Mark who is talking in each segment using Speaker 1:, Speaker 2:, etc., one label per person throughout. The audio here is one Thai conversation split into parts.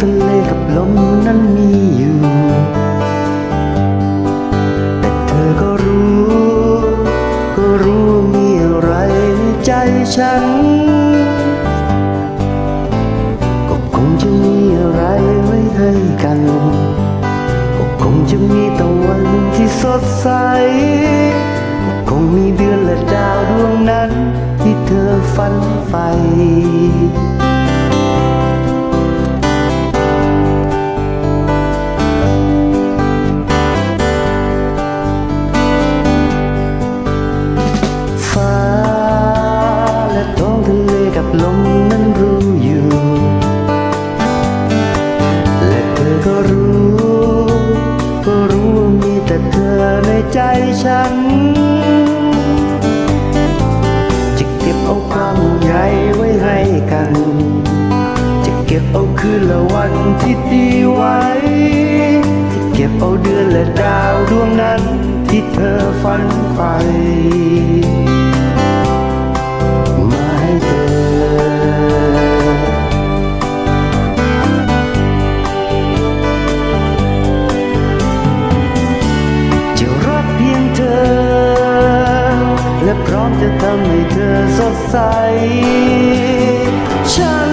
Speaker 1: ฟ้าและท้องทะเลกับลมนั้นมีอยู่ แต่เธอก็รู้ ก็รู้มีอะไรในใจฉัน ก็คงจะมีอะไรไว้ให้กัน ก็คงจะมีตะวันที่สดใส ก็คงมีเดือนและดาวดวงนั้น ที่เธอฝันใฝ่ แต่เธอในใจฉัน จะเก็บเอาความใหญ่ไว้ให้กัน จะเก็บเอาคืนละวันที่ดีไว้ จะเก็บเอาเดือนและดาวดวงนั้นที่เธอฝันใฝ่ จะทำให้เธอสดใส ฉัน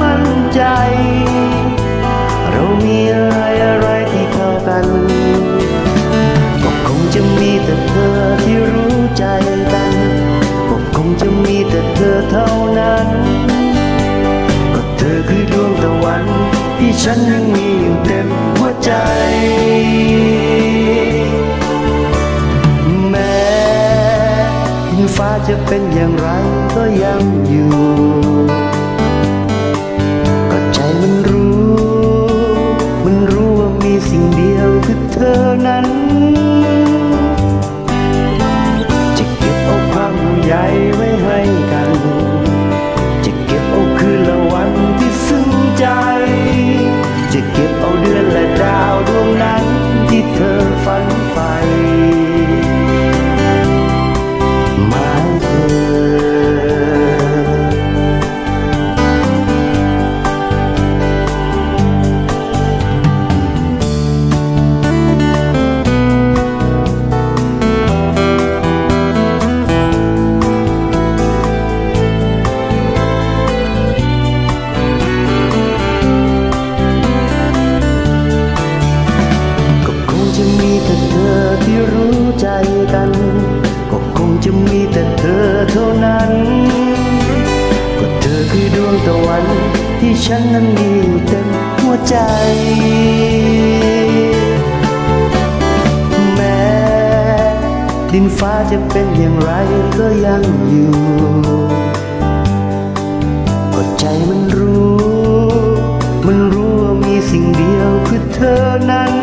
Speaker 1: มั่นใจ เรามีอะไรอะไรที่เข้ากัน ก็คงจะมีแต่เธอที่รู้ใจกัน ก็คงจะมีแต่เธอเท่านั้น ก็เธอคือดวงตะวัน ที่ฉันยังมีอยู่เต็มหัวใจ จะเป็นอย่างไรก็ยังอยู่ ฉันนั้นมีอยู่เต็มหัวใจ แม้ดินฟ้าจะเป็นอย่างไรก็ยังอยู่ ก็ใจมันรู้ มันรู้ว่ามีสิ่งเดียวคือเธอนั้น